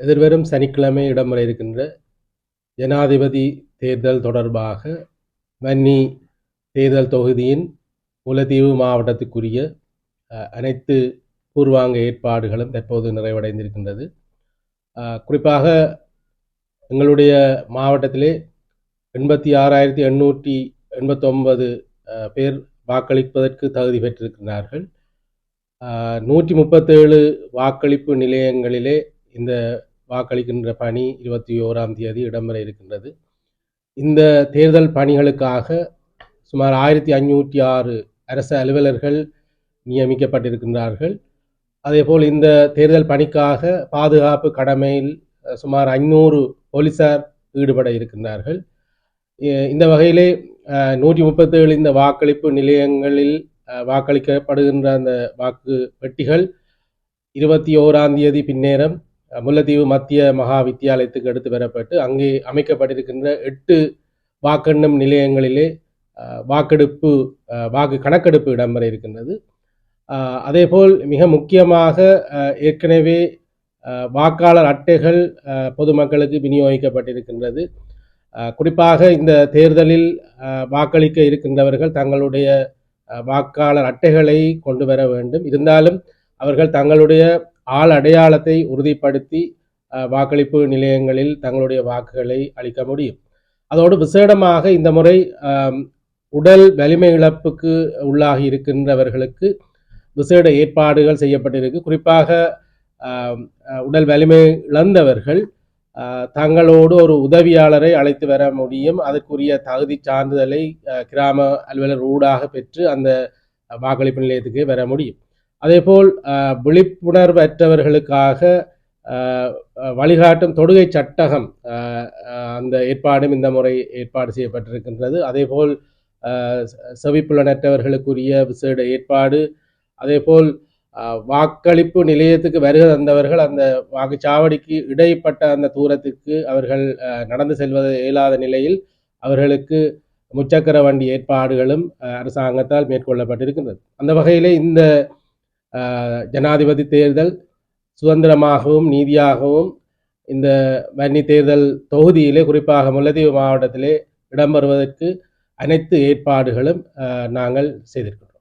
எதிர்வரும் சனிக்கிழமை இடம்பெற இருக்கின்ற ஜனாதிபதி தேர்தல் தொடர்பாக வன்னி தேர்தல் தொகுதியின் முல்லைத்தீவு மாவட்டத்துக்குரிய அனைத்து பூர்வாங்க ஏற்பாடுகளும் தற்போது நிறைவடைந்திருக்கின்றது. குறிப்பாக எங்களுடைய மாவட்டத்திலே எண்பத்தி ஆறாயிரத்தி எண்ணூற்றி எண்பத்தொன்பது பேர் வாக்களிப்பதற்கு தகுதி பெற்றிருக்கிறார்கள் நூற்றி முப்பத்தேழு வாக்களிப்பு நிலையங்களிலே இந்த வாக்களிக்கின்ற பணி இருபத்தி ஓராம் தேதி இடம்பெற இருக்கின்றது. இந்த தேர்தல் பணிகளுக்காக சுமார் ஆயிரத்தி ஐநூற்றி ஆறு அரசு அலுவலர்கள் நியமிக்கப்பட்டிருக்கின்றார்கள். அதேபோல் இந்த தேர்தல் பணிக்காக பாதுகாப்பு கடமையில் சுமார் ஐநூறு போலீசார் ஈடுபட இருக்கின்றார்கள். இந்த வகையிலே நூற்றி முப்பத்தேழு இந்த வாக்களிப்பு நிலையங்களில் வாக்களிக்கப்படுகின்ற அந்த வாக்கு பெட்டிகள் இருபத்தி ஓராம் தேதி பின்னேரம் முல்லைத்தீவு மத்திய மகா வித்தியாலயத்துக்கு எடுத்து வரப்பட்டு அங்கே அமைக்கப்பட்டிருக்கின்ற எட்டு வாக்கெண்ணும் நிலையங்களிலே வாக்கெடுப்பு வாக்கு கணக்கெடுப்பு இடம்பெற இருக்கின்றது. அதேபோல் மிக முக்கியமாக ஏற்கனவே வாக்காளர் அட்டைகள் பொதுமக்களுக்கு விநியோகிக்கப்பட்டிருக்கின்றது. குறிப்பாக இந்த தேர்தலில் வாக்களிக்க இருக்கின்றவர்கள் தங்களுடைய வாக்காளர் அட்டைகளை கொண்டு வர வேண்டும். இருந்தாலும் அவர்கள் தங்களுடைய ஆள் அடையாளத்தை உறுதிப்படுத்தி வாக்களிப்பு நிலையங்களில் தங்களுடைய வாக்குகளை அளிக்க முடியும். அதோடு விசேடமாக இந்த முறை உடல் வலிமை இழப்புக்கு உள்ளாகி இருக்கின்றவர்களுக்கு விசேட ஏற்பாடுகள் செய்யப்பட்டிருக்கு. குறிப்பாக உடல் வலிமை இழந்தவர்கள் தங்களோடு ஒரு உதவியாளரை அழைத்து வர முடியும். அதற்குரிய தகுதி சான்றிதழை கிராம அலுவலர் ஊடாக பெற்று அந்த வாக்களிப்பு நிலையத்துக்கு வர முடியும். அதேபோல் விழிப்புணர்வற்றவர்களுக்காக வழிகாட்டும் தொடுகை சட்டகம் அந்த ஏற்பாடும் இந்த முறை ஏற்பாடு செய்யப்பட்டிருக்கின்றது. அதேபோல் செவிப்புலனற்றவர்களுக்குரிய விசேட ஏற்பாடு அதேபோல் வாக்களிப்பு நிலையத்துக்கு வருகை தந்தவர்கள் அந்த வாக்குச்சாவடிக்கு இடைப்பட்ட அந்த தூரத்துக்கு அவர்கள் நடந்து செல்வது இயலாத நிலையில் அவர்களுக்கு முச்சக்கர வண்டி ஏற்பாடுகளும் அரசாங்கத்தால் மேற்கொள்ளப்பட்டிருக்கின்றது. அந்த வகையிலே இந்த ஜனாதிபதி தேர்தல் சுதந்திரமாகவும் நீதியாகவும் இந்த வன்னி தேர்தல் தொகுதியிலே குறிப்பாக முல்லைத்தீவு மாவட்டத்திலே இடம்பெறுவதற்கு அனைத்து ஏற்பாடுகளும் நாங்கள் செய்திருக்கிறோம்.